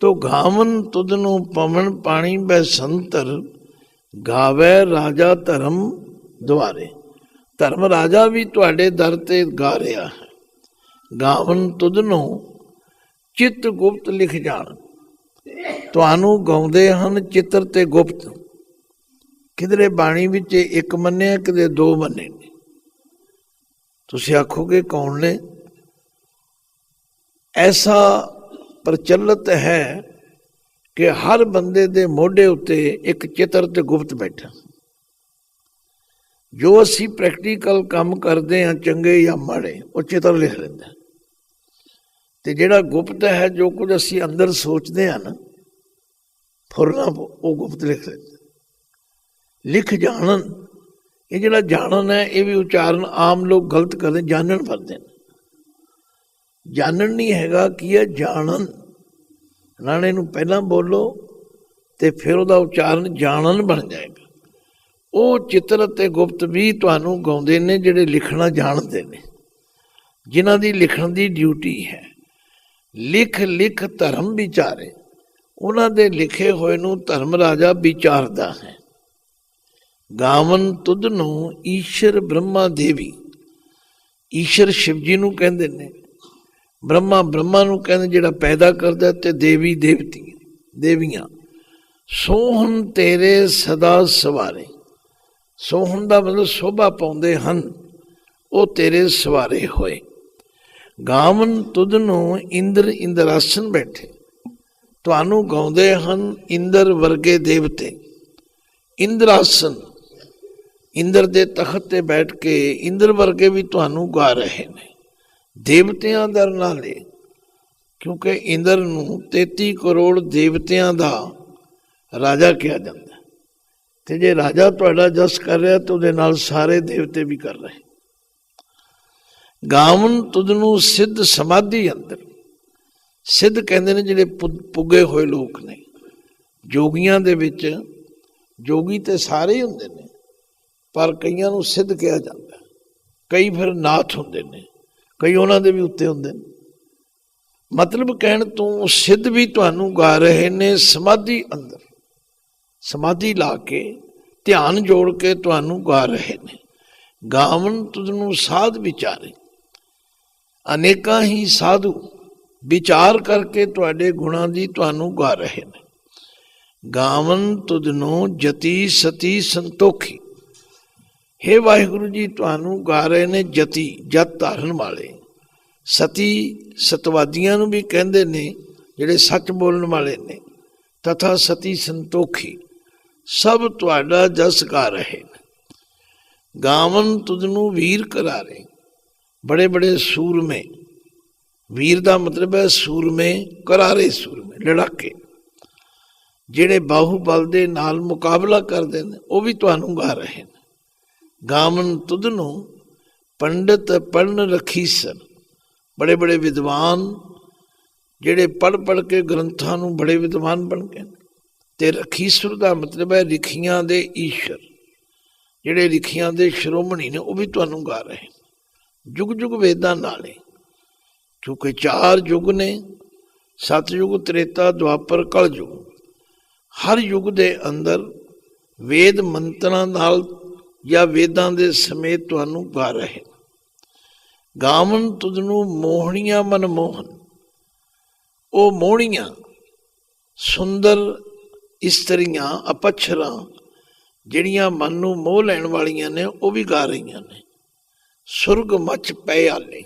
ਤੋ ਗਾਵਨ ਤੁਧ ਨੂੰ ਪਵਨ ਪਾਣੀ ਬੈ ਸੰਤਰ, ਗਾਵੇ ਰਾਜਾ ਧਰਮ ਦੁਆਰੇ। ਧਰਮ ਰਾਜਾ ਵੀ ਤੁਹਾਡੇ ਦਰ ਤੇ ਗਾ ਰਿਹਾ ਹੈ। ਗਾਵਨ ਤੁਧ ਨੂੰ ਚਿੱਤ ਗੁਪਤ ਲਿਖ ਜਾਣ। ਤੁਹਾਨੂੰ ਗਾਉਂਦੇ ਹਨ ਚਿੱਤਰ ਤੇ ਗੁਪਤ। ਕਿਧਰੇ ਬਾਣੀ ਵਿੱਚ ਇੱਕ ਮੰਨਿਆ ਕਿਤੇ ਦੋ ਮੰਨੇ ਨੇ। ਤੁਸੀਂ ਆਖੋਗੇ ਕੌਣ ਨੇ? ਐਸਾ ਪ੍ਰਚਲਿਤ ਹੈ ਕਿ ਹਰ ਬੰਦੇ ਦੇ ਮੋਢੇ ਉੱਤੇ ਇੱਕ ਚਿੱਤਰ ਤੇ ਗੁਪਤ ਬੈਠਾ। ਜੋ ਅਸੀਂ ਪ੍ਰੈਕਟੀਕਲ ਕੰਮ ਕਰਦੇ ਹਾਂ, ਚੰਗੇ ਜਾਂ ਮਾੜੇ, ਉਹ ਚਿੱਤਰ ਲਿਖ ਲੈਂਦਾ। ਤੇ ਜਿਹੜਾ ਗੁਪਤ ਹੈ, ਜੋ ਕੁਝ ਅਸੀਂ ਅੰਦਰ ਸੋਚਦੇ ਹਾਂ ਨਾ, ਫੁਰਨਾ ਉਹ ਗੁਪਤ ਲਿਖ ਲੈਂਦਾ। ਲਿਖ ਜਾਣਨ ਇਹ ਜਿਹੜਾ ਜਾਣਨ ਹੈ, ਇਹ ਵੀ ਉਚਾਰਨ ਆਮ ਲੋਕ ਗਲਤ ਕਰਦੇ, ਜਾਣਨ ਫਰਦੇ ਨੇ। ਜਾਣਨ ਨਹੀਂ ਹੈਗਾ ਕੀ ਹੈ, ਜਾਣਨ। ਰਾਣੇ ਨੂੰ ਪਹਿਲਾਂ ਬੋਲੋ ਤੇ ਫਿਰ ਉਹਦਾ ਉਚਾਰਨ ਜਾਣਨ ਬਣ ਜਾਏਗਾ। ਉਹ ਚਿੱਤਰ ਅਤੇ ਗੁਪਤ ਵੀ ਤੁਹਾਨੂੰ ਗਾਉਂਦੇ ਨੇ, ਜਿਹੜੇ ਲਿਖਣਾ ਜਾਣਦੇ ਨੇ। ਜਿਨ੍ਹਾਂ ਦੀ ਲਿਖਣ ਦੀ ਡਿਊਟੀ ਹੈ। ਲਿਖ ਲਿਖ ਧਰਮ ਵਿਚਾਰੇ। ਉਹਨਾਂ ਦੇ ਲਿਖੇ ਹੋਏ ਨੂੰ ਧਰਮ ਰਾਜਾ ਵਿਚਾਰਦਾ ਹੈ। ਗਾਵਨ ਤੁਧ ਨੂੰ ਈਸ਼ਰ ਬ੍ਰਹਮਾ ਦੇਵੀ। ਈਸ਼ਰ ਸ਼ਿਵ ਜੀ ਨੂੰ ਕਹਿੰਦੇ ਨੇ, ਬ੍ਰਹਮਾ ਬ੍ਰਹਮਾ ਨੂੰ ਕਹਿੰਦੇ ਜਿਹੜਾ ਪੈਦਾ ਕਰਦਾ ਤੇ ਦੇਵੀ ਦੇਵਤੀ, ਦੇਵੀਆਂ। ਸੋਹਣ ਤੇਰੇ ਸਦਾ ਸਵਾਰੇ। ਸੋਹਣ ਦਾ ਮਤਲਬ ਸ਼ੋਭਾ ਪਾਉਂਦੇ ਹਨ, ਉਹ ਤੇਰੇ ਸਵਾਰੇ ਹੋਏ। ਗਾਵਨ ਤੁਧ ਨੂੰ ਇੰਦਰ ਇੰਦਰਾਸਨ ਬੈਠੇ। ਤੁਹਾਨੂੰ ਗਾਉਂਦੇ ਹਨ ਇੰਦਰ ਵਰਗੇ ਦੇਵਤੇ। ਇੰਦਰਾਸਨ ਇੰਦਰ ਦੇ ਤਖਤ ਤੇ ਬੈਠ ਕੇ ਇੰਦਰ ਵਰਗੇ ਵੀ ਤੁਹਾਨੂੰ ਗਾ ਰਹੇ ਨੇ। ਦੇਵਤਿਆਂ ਦਰ ਨਾਲੇ, ਕਿਉਂਕਿ ਇੰਦਰ ਨੂੰ 33 ਕਰੋੜ ਦੇਵਤਿਆਂ ਦਾ ਰਾਜਾ ਕਿਹਾ ਜਾਂਦਾ ਤੇ ਜੇ ਰਾਜਾ ਤੁਹਾਡਾ ਜਸ ਕਰ ਰਿਹਾ ਤਾਂ ਉਹਦੇ ਨਾਲ ਸਾਰੇ ਦੇਵਤੇ ਵੀ ਕਰ ਰਹੇ। ਗਾਵਨ ਤੁਧ ਨੂੰ ਸਿੱਧ ਸਮਾਧੀ ਅੰਦਰ। ਸਿੱਧ ਕਹਿੰਦੇ ਨੇ ਜਿਹੜੇ ਪੁੱਗੇ ਹੋਏ ਲੋਕ ਨੇ। ਜੋਗੀਆਂ ਦੇ ਵਿੱਚ ਜੋਗੀ ਤੇ ਸਾਰੇ ਹੀ ਹੁੰਦੇ ਨੇ। ਪਰ ਕਈਆਂ ਨੂੰ ਸਿੱਧ ਕਿਹਾ ਜਾਂਦਾ ਕਈ ਫਿਰ ਨਾਥ ਹੁੰਦੇ ਨੇ, ਕਈ ਉਹਨਾਂ ਦੇ ਵੀ ਉੱਤੇ ਹੁੰਦੇ ਨੇ। ਮਤਲਬ ਕਹਿਣ ਤੋਂ ਸਿੱਧ ਵੀ ਤੁਹਾਨੂੰ ਗਾ ਰਹੇ ਨੇ ਸਮਾਧੀ ਅੰਦਰ। ਸਮਾਧੀ ਲਾ ਕੇ, ਧਿਆਨ ਜੋੜ ਕੇ ਤੁਹਾਨੂੰ ਗਾ ਰਹੇ ਨੇ। ਗਾਵਨ ਤੁਧ ਨੂੰ ਸਾਧ ਵਿਚਾਰੇ। ਅਨੇਕਾਂ ਹੀ ਸਾਧੂ ਵਿਚਾਰ ਕਰਕੇ ਤੁਹਾਡੇ ਗੁਣਾਂ ਦੀ ਤੁਹਾਨੂੰ ਗਾ ਰਹੇ ਨੇ। ਗਾਵਨ ਤੁਧ ਨੂੰ ਜਤੀ ਸਤੀ ਸੰਤੋਖੀ। हे ਵਾਹਿਗੁਰੂ ਜੀ, ਤੁਹਾਨੂੰ ਗਾ ਰਹੇ ਨੇ ਜਤੀ, ਜਤ ਧਾਰਨ ਵਾਲੇ। ਸਤੀ ਸਤਵਾਦੀਆਂ ਨੂੰ ਵੀ ਕਹਿੰਦੇ ਨੇ, ਜਿਹੜੇ ਸੱਚ ਬੋਲਣ ਵਾਲੇ ਨੇ। ਤਥਾ ਸਤੀ ਸੰਤੋਖੀ, ਸਭ ਤੁਹਾਡਾ ਜਸ ਗਾ ਰਹੇ ਨੇ। ਗਾਵਨ ਤੁਧ ਨੂੰ ਵੀਰ ਕਰਾਰੇ, ਬੜੇ ਬੜੇ ਸੂਰਮੇ। ਵੀਰ ਦਾ ਮਤਲਬ ਹੈ ਸੂਰਮੇ ਕਰਾਰੇ ਸੂਰਮੇ, ਲੜਾਕੇ। ਜਿਹੜੇ ਬਾਹੂਬਲ ਦੇ ਨਾਲ ਮੁਕਾਬਲਾ ਕਰਦੇ ਨੇ, ਉਹ ਵੀ ਤੁਹਾਨੂੰ ਗਾ ਰਹੇ ਨੇ। ਗਾਮਨ ਤੁਧ ਨੂੰ ਪੰਡਿਤ ਪੜਨ ਰਖੀ ਸਨ ਬੜੇ ਬੜੇ ਵਿਦਵਾਨ, ਜਿਹੜੇ ਪੜ ਪੜ ਕੇ ਗ੍ਰੰਥਾਂ ਨੂੰ ਬੜੇ ਵਿਦਵਾਨ ਬਣ ਗਏ ਤੇ ਰਖੀਸੁਰ ਦਾ ਮਤਲਬ ਹੈ ਲਿਖੀਆਂ ਦੇ ਈਸ਼ਰ। ਜਿਹੜੇ ਰਿਖੀਆਂ ਦੇ ਸ਼੍ਰੋਮਣੀ ਨੇ, ਉਹ ਵੀ ਤੁਹਾਨੂੰ ਗਾ ਰਹੇ ਜੁਗ ਜੁਗ ਵੇਦਾਂ ਨਾਲੇ। ਕਿਉਂਕਿ ਚਾਰ ਯੁਗ ਨੇ, ਸਤਯੁਗ, ਤ੍ਰੇਤਾ, ਦੁਆਪਰ ਕਲ ਯੁਗ ਹਰ ਯੁਗ ਦੇ ਅੰਦਰ ਵੇਦ ਮੰਤਰਾਂ ਨਾਲ ਜਾਂ ਵੇਦਾਂ ਦੇ ਸਮੇਤ ਤੁਹਾਨੂੰ ਗਾ ਰਹੇ। ਗਾਵਨ ਤੁਧ ਨੂੰ ਮੋਹਣੀਆਂ ਮਨ ਮੋਹਨ। ਉਹ ਮੋਹਣੀਆਂ, ਸੁੰਦਰ ਇਸਤਰੀਆਂ, ਅਪਛਰਾਂ, ਜਿਹੜੀਆਂ ਮਨ ਨੂੰ ਮੋਹ ਲੈਣ ਵਾਲੀਆਂ ਨੇ, ਉਹ ਵੀ ਗਾ ਰਹੀਆਂ ਨੇ। ਸੁਰਗ ਮਚ ਪਿਆਲੇ।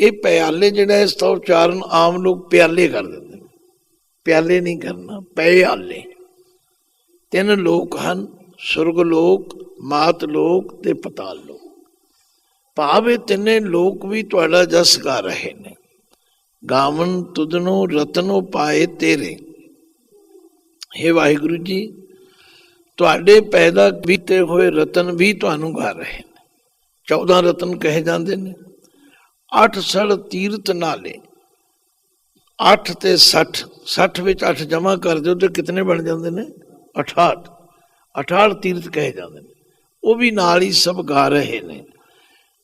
ਇਹ ਪਿਆਲੇ ਜਿਹੜਾ ਇਸ ਤੋਂ ਉਚਾਰਨ ਆਮ ਲੋਕ ਪਿਆਲੇ ਕਰ ਦਿੰਦੇ ਨੇ। ਪਿਆਲੇ ਨਹੀਂ ਕਰਨਾ, ਪਿਆਲੇ। ਤਿੰਨ ਲੋਕ ਹਨ। ਸੁਰਗ ਲੋਕ, ਮਾਤ ਲੋਕ ਤੇ ਪਤਾਲ ਲੋਕ। ਭਾਵੇਂ ਤਿੰਨੇ ਲੋਕ ਵੀ ਤੁਹਾਡਾ ਜਸ ਗਾ ਰਹੇ ਨੇ। ਗਾਵਨ ਤੁਧਨੋ ਰਤਨੋ ਪਾਏ ਤੇਰੇ। हे ਵਾਹਿਗੁਰੂ ਜੀ, ਤੁਹਾਡੇ ਪੈਦਾ ਕੀਤੇ ਹੋਏ ਰਤਨ ਵੀ ਤੁਹਾਨੂੰ ਗਾ ਰਹੇ ਨੇ। 14 ਰਤਨ ਕਹੇ ਜਾਂਦੇ ਨੇ। 8 ਸੜ ਤੀਰਤ ਨਾਲੇ। 8 ਤੇ 60 60 ਵਿੱਚ 8 ਜਮਾ ਕਰ ਦਿਓ ਤੇ ਕਿੰਨੇ ਬਣ ਜਾਂਦੇ ਨੇ? 68 68 ਤੀਰਥ ਕਹੇ ਜਾਂਦੇ ਨੇ। ਉਹ ਵੀ ਨਾਲ ਹੀ ਸਭ ਗਾ ਰਹੇ ਨੇ।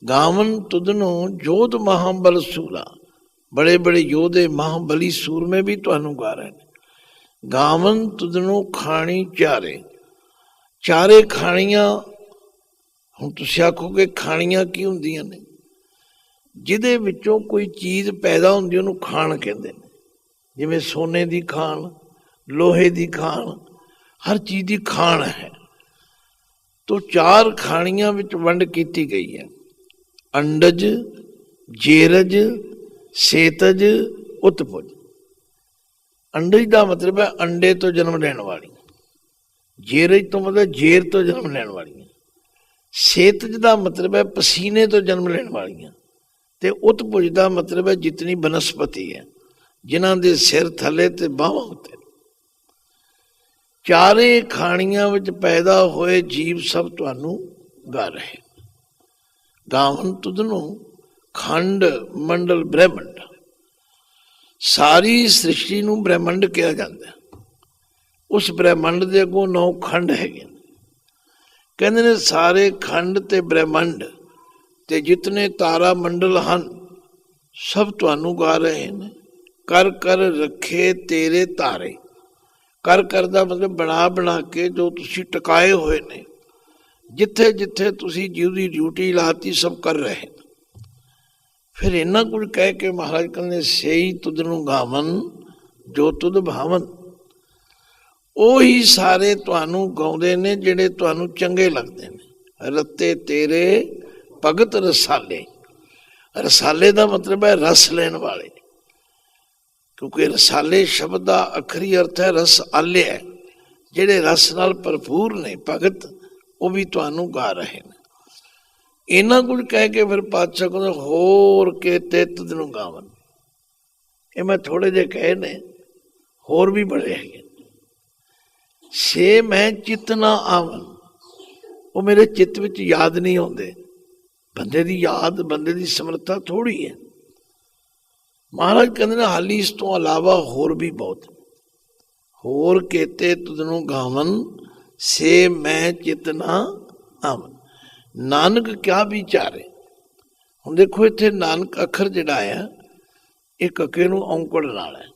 ਗਾਵਨ ਤੁਧਨੋਂ ਜੋਧ ਮਹਾਬਲ ਸੂਰਾ ਬੜੇ ਬੜੇ ਯੋਧੇ ਮਹਾਬਲੀ ਸੂਰਮੇ ਵੀ ਤੁਹਾਨੂੰ ਗਾ ਰਹੇ ਨੇ। ਗਾਵਨ ਤੁਧਨੂੰ ਖਾਣੀ ਚਾਰੇ। ਚਾਰੇ ਖਾਣੀਆਂ, ਹੁਣ ਤੁਸੀਂ ਆਖੋਗੇ ਖਾਣੀਆਂ ਕੀ ਹੁੰਦੀਆਂ ਨੇ? ਜਿਹਦੇ ਵਿੱਚੋਂ ਕੋਈ ਚੀਜ਼ ਪੈਦਾ ਹੁੰਦੀ ਉਹਨੂੰ ਖਾਣ ਕਹਿੰਦੇ ਨੇ। ਜਿਵੇਂ ਸੋਨੇ ਦੀ ਖਾਣ, ਲੋਹੇ ਦੀ ਖਾਣ ਹਰ ਚੀਜ਼ ਦੀ ਖਾਣ ਹੈ। ਤੋ ਚਾਰ ਖਾਣੀਆਂ ਵਿੱਚ ਵੰਡ ਕੀਤੀ ਗਈ ਹੈ। ਅੰਡਜ, ਜੇਰਜ, ਸੇਤਜ, ਉਤਪੁਜ। ਅੰਡਜ ਦਾ ਮਤਲਬ ਹੈ ਅੰਡੇ ਤੋਂ ਜਨਮ ਲੈਣ ਵਾਲੀ। ਜੇਰਜ ਤੋਂ ਮਤਲਬ ਜੇਰ ਤੋਂ ਜਨਮ ਲੈਣ ਵਾਲੀਆਂ। ਸੇਤਜ ਦਾ ਮਤਲਬ ਹੈ ਪਸੀਨੇ ਤੋਂ ਜਨਮ ਲੈਣ ਵਾਲੀਆਂ। ਤੇ ਉਤਪੁਜ ਦਾ ਮਤਲਬ ਹੈ ਜਿਤਨੀ ਬਨਸਪਤੀ ਹੈ। ਜਿਨ੍ਹਾਂ ਦੇ ਸਿਰ ਥੱਲੇ ਤੇ ਬਾਹਾਂ ਉੱਤੇ। ਚਾਰੇ ਖਾਣੀਆਂ ਵਿੱਚ ਪੈਦਾ ਹੋਏ ਜੀਵ ਸਭ ਤੁਹਾਨੂੰ ਗਾ ਰਹੇ। ਗਾਵਨ ਤੁਧਨੂੰ, ਖੰਡ ਮੰਡਲ ਬ੍ਰਹਿਮੰਡ। ਸਾਰੀ ਸ੍ਰਿਸ਼ਟੀ ਨੂੰ ਬ੍ਰਹਿਮੰਡ ਕਿਹਾ ਜਾਂਦਾ ਉਸ ਬ੍ਰਹਿਮੰਡ ਦੇ ਅੱਗੋਂ ਨੌ ਖੰਡ ਹੈਗੇ ਨੇ। ਕਹਿੰਦੇ ਨੇ ਸਾਰੇ ਖੰਡ ਤੇ ਬ੍ਰਹਿਮੰਡ ਤੇ ਜਿਤਨੇ ਤਾਰਾ ਮੰਡਲ ਹਨ, ਸਭ ਤੁਹਾਨੂੰ ਗਾ ਰਹੇ ਨੇ। ਕਰ ਕਰ ਰੱਖੇ ਤੇਰੇ ਤਾਰੇ। ਕਰ ਕਰ ਦਾ ਮਤਲਬ ਬਣਾ ਬਣਾ ਕੇ ਜੋ ਤੁਸੀਂ ਟਿਕਾਏ ਹੋਏ ਨੇ, ਜਿੱਥੇ ਜਿੱਥੇ ਤੁਸੀਂ ਜੀਵ ਦੀ ਡਿਊਟੀ ਲਾਤੀ ਸਭ ਕਰ ਰਹੇ ਫਿਰ ਇਹਨਾਂ ਕੁਝ ਕਹਿ ਕੇ ਮਹਾਰਾਜ ਕਹਿੰਦੇ, ਸੇਈ ਤੁਧ ਨੂੰ ਗਾਵਨ, ਜੋ ਤੁਧ ਭਾਵਨ। ਉਹੀ ਸਾਰੇ ਤੁਹਾਨੂੰ ਗਾਉਂਦੇ ਨੇ ਜਿਹੜੇ ਤੁਹਾਨੂੰ ਚੰਗੇ ਲੱਗਦੇ ਨੇ। ਰੱਤੇ ਤੇਰੇ ਭਗਤ ਰਸਾਲੇ। ਰਸਾਲੇ ਦਾ ਮਤਲਬ ਹੈ ਰਸ ਲੈਣ ਵਾਲੇ। ਕਿਉਂਕਿ ਰਸਾਲੇ ਸ਼ਬਦ ਦਾ ਅਖਰੀ ਅਰਥ ਹੈ ਰਸ ਆਲਿਆ ਜਿਹੜੇ ਰਸ ਨਾਲ ਭਰਪੂਰ ਨੇ ਭਗਤ, ਉਹ ਵੀ ਤੁਹਾਨੂੰ ਗਾ ਰਹੇ ਨੇ। ਇਹਨਾਂ ਕੁਝ ਕਹਿ ਕੇ ਫਿਰ ਪਾਤਸ਼ਾਹ ਕਹਿੰਦੇ, ਹੋਰ ਕੇ ਤਿੱਤ ਤੁਧ ਨੂੰ ਗਾਵਨ। ਇਹ ਮੈਂ ਥੋੜੇ ਜਿਹੇ ਕਹੇ ਨੇ, ਹੋਰ ਵੀ ਬੜੇ ਹੈਗੇ ਸੇ ਮੈਂ ਚਿਤਨਾ ਆਵਨ। ਉਹ ਮੇਰੇ ਚਿੱਤ ਵਿੱਚ ਯਾਦ ਨਹੀਂ ਆਉਂਦੇ। ਬੰਦੇ ਦੀ ਯਾਦ, ਬੰਦੇ ਦੀ ਸਮਰੱਥਾ ਥੋੜੀ ਹੈ। ਮਹਾਰਾਜ ਕਹਿੰਦੇ ਨੇ, ਹਾਲੀ ਇਸ ਤੋਂ ਇਲਾਵਾ ਹੋਰ ਵੀ ਬਹੁਤ ਹੋਰ ਕੇਤੇ ਤੁਧ ਨੂੰ ਗਾਵਨ, ਸੇ ਮੈਂ ਚਿਤਨਾ ਆਵਨ। ਨਾਨਕ ਕਿਆ ਵਿਚਾਰੇ? ਹੁਣ ਦੇਖੋ, ਇੱਥੇ ਨਾਨਕ ਅੱਖਰ ਜਿਹੜਾ ਆ ਇਹ ਕੱਕੇ ਨੂੰ ਔਂਕੜ ਨਾਲ ਹੈ।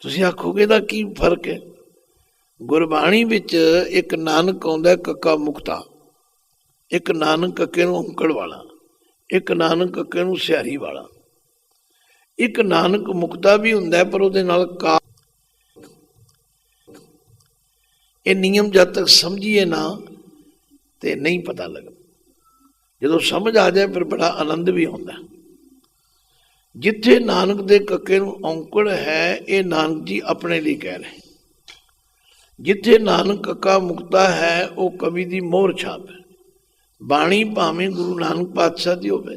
ਤੁਸੀਂ ਆਖੋਗੇ ਦਾ ਕੀ ਫ਼ਰਕ ਹੈ? ਗੁਰਬਾਣੀ ਵਿੱਚ ਇੱਕ ਨਾਨਕ ਆਉਂਦਾ ਹੈ, ਕੱਕਾ ਮੁਕਤਾ। ਇੱਕ ਨਾਨਕ ਕੱਕੇ ਨੂੰ ਔਂਕੜ ਵਾਲਾ। ਇੱਕ ਨਾਨਕ ਕੱਕੇ ਨੂੰ ਸਿਆਰੀ ਵਾਲਾ। ਇੱਕ ਨਾਨਕ ਮੁਕਤਾ ਵੀ ਹੁੰਦਾ ਪਰ ਉਹਦੇ ਨਾਲ ਕਾ ਇਹ ਨਿਯਮ ਜਦ ਤੱਕ ਸਮਝੀਏ ਨਾ, ਤੇ ਨਹੀਂ ਪਤਾ ਲੱਗਦਾ। ਜਦੋਂ ਸਮਝ ਆ ਜਾਏ, ਫਿਰ ਬੜਾ ਆਨੰਦ ਵੀ ਆਉਂਦਾ ਜਿੱਥੇ ਨਾਨਕ ਦੇ ਕੱਕੇ ਨੂੰ ਔਂਕੜ ਹੈ, ਇਹ ਨਾਨਕ ਜੀ ਆਪਣੇ ਲਈ ਕਹਿ ਰਹੇ ਜਿੱਥੇ ਨਾਨਕ ਕੱਕਾ ਮੁਕਤਾ ਹੈ, ਉਹ ਕਵੀ ਦੀ ਮੋਹਰ ਛਾਪ ਹੈ। ਬਾਣੀ ਭਾਵੇਂ ਗੁਰੂ ਨਾਨਕ ਪਾਤਸ਼ਾਹ ਦੀ ਹੋਵੇ।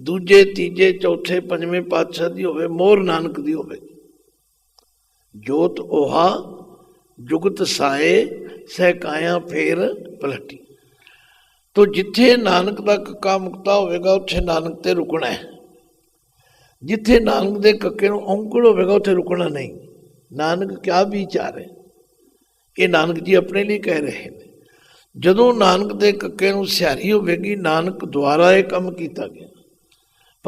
ਦੂਜੇ, ਤੀਜੇ, ਚੌਥੇ, ਪੰਜਵੇਂ ਪਾਤਸ਼ਾਹ ਦੀ ਹੋਵੇ, ਮੋਹਰ ਨਾਨਕ ਦੀ ਹੋਵੇ। ਜੋਤ 오ਹਾ ਜੁਗਤ ਸਾਏ ਸਹਿਕਾਇਆ ਫੇਰ ਪਲਟੀ। ਤੋ ਜਿੱਥੇ ਨਾਨਕ ਦਾ ਕੱਕਾ ਮੁਕਤਾ ਹੋਵੇਗਾ, ਉੱਥੇ ਨਾਨਕ ਤੇ ਰੁਕਣਾ ਹੈ। ਜਿੱਥੇ ਨਾਨਕ ਦੇ ਕੱਕੇ ਨੂੰ ਔਂਕੜ ਹੋਵੇਗਾ, ਉੱਥੇ ਰੁਕਣਾ ਨਹੀਂ। ਨਾਨਕ ਕਿਆ ਵਿਚਾਰੇ ਇਹ ਨਾਨਕ ਜੀ ਆਪਣੇ ਲਈ ਕਹਿ ਰਹੇ ਨੇ। ਜਦੋਂ ਨਾਨਕ ਦੇ ਕੱਕੇ ਨੂੰ ਸਿਆਰੀ ਹੋਵੇਗੀ, ਨਾਨਕ ਦੁਆਰਾ ਇਹ ਕੰਮ ਕੀਤਾ ਗਿਆ।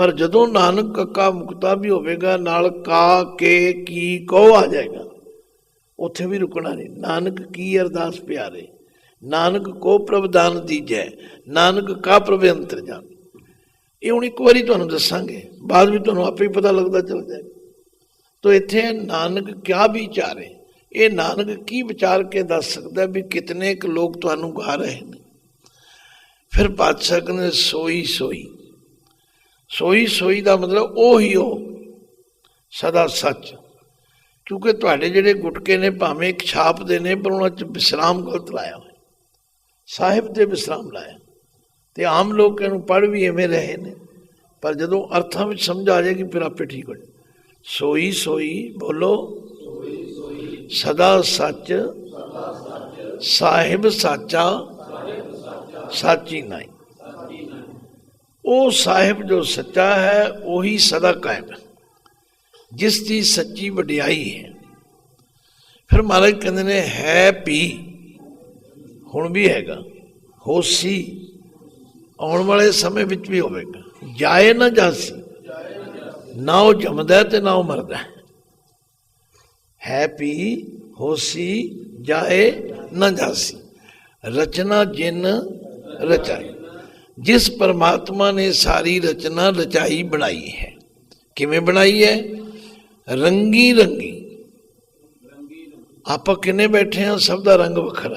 ਪਰ ਜਦੋਂ ਨਾਨਕ ਕੱਕਾ ਮੁਕਤਾ ਵੀ ਹੋਵੇਗਾ, ਨਾਲ ਕਾ, ਕੇ, ਕੀ ਕੋ ਆ ਜਾਏਗਾ, ਉੱਥੇ ਵੀ ਰੁਕਣਾ ਨਹੀਂ। ਨਾਨਕ ਕੀ ਅਰਦਾਸ ਪਿਆਰੇ? ਨਾਨਕ ਕੋ ਪ੍ਰਭਦਾਨ ਦੀਜੈ, ਨਾਨਕ ਕਾ ਪ੍ਰਭ ਅੰਤਰ ਜਾਣ ਇਹ ਹੁਣ ਇੱਕ ਵਾਰੀ ਤੁਹਾਨੂੰ ਦੱਸਾਂਗੇ, ਬਾਅਦ ਵਿੱਚ ਤੁਹਾਨੂੰ ਆਪੇ ਹੀ ਪਤਾ ਲੱਗਦਾ ਚੱਲ ਜਾਏਗਾ। ਤੋ ਇੱਥੇ ਨਾਨਕ ਕਿਆ ਵਿਚਾਰੇ? ਇਹ ਨਾਨਕ ਕੀ ਵਿਚਾਰ ਕੇ ਦੱਸ ਸਕਦਾ ਵੀ ਕਿਤਨੇ ਕੁ ਲੋਕ ਤੁਹਾਨੂੰ ਗਾ ਰਹੇ ਨੇ? ਫਿਰ ਬਾਦਸ਼ਾਹ ਕਹਿੰਦੇ, ਸੋਈ ਸੋਈ। ਸੋਈ ਸੋਈ ਦਾ ਮਤਲਬ ਉਹ ਹੀ। ਉਹ ਸਦਾ ਸੱਚ। ਕਿਉਂਕਿ ਤੁਹਾਡੇ ਜਿਹੜੇ ਗੁਟਕੇ ਨੇ ਭਾਵੇਂ ਇੱਕ ਛਾਪ ਦੇ ਨੇ, ਪਰ ਉਹਨਾਂ 'ਚ ਵਿਸਰਾਮ ਗਲਤ ਲਾਇਆ ਹੋਇਆ। ਸਾਹਿਬ ਤੇ ਵਿਸਰਾਮ ਲਾਇਆ। ਤੇ ਆਮ ਲੋਕ ਇਹਨੂੰ ਪੜ੍ਹ ਵੀ ਐਵੇਂ ਰਹੇ ਨੇ। ਪਰ ਜਦੋਂ ਅਰਥਾਂ ਵਿੱਚ ਸਮਝ ਆ ਜਾਏਗੀ, ਫਿਰ ਆਪੇ ਠੀਕ ਹੋ ਜਾਏ ਸੋਈ ਸੋਈ ਬੋਲੋ। ਸਦਾ ਸੱਚ। ਸਾਹਿਬ ਸਾਚਾ। ਸਾਚੀ ਨਹੀਂ ਉਹ ਸਾਹਿਬ ਜੋ ਸੱਚਾ ਹੈ, ਉਹੀ ਸਦਾ ਕਾਇਮ ਹੈ। ਜਿਸ ਦੀ ਸੱਚੀ ਵਡਿਆਈ ਹੈ। ਫਿਰ ਮਹਾਰਾਜ ਕਹਿੰਦੇ ਨੇ, ਹੈ ਪੀ, ਹੁਣ ਵੀ ਹੈਗਾ। ਹੋਸੀ, ਆਉਣ ਵਾਲੇ ਸਮੇਂ ਵਿੱਚ ਵੀ ਹੋਵੇਗਾ। ਜਾਏ ਨਾ ਜਾਸੀ, ਨਾ ਉਹ ਜੰਮਦਾ ਤੇ ਨਾ ਉਹ ਮਰਦਾ। ਹੈ। ਹੈ ਪੀ, ਹੋਸੀ, ਜਾਏ ਨਾ ਜਾਸੀ। ਰਚਨਾ ਜਿਨ ਰਚਾਈ। ਜਿਸ ਪਰਮਾਤਮਾ ਨੇ ਸਾਰੀ ਰਚਨਾ ਰਚਾਈ ਬਣਾਈ ਹੈ। ਕਿਵੇਂ ਬਣਾਈ ਹੈ? ਰੰਗੀ ਰੰਗੀ। ਆਪਾਂ ਕਿੰਨੇ ਬੈਠੇ ਆ ਸਭ ਦਾ ਰੰਗ ਵੱਖਰਾ।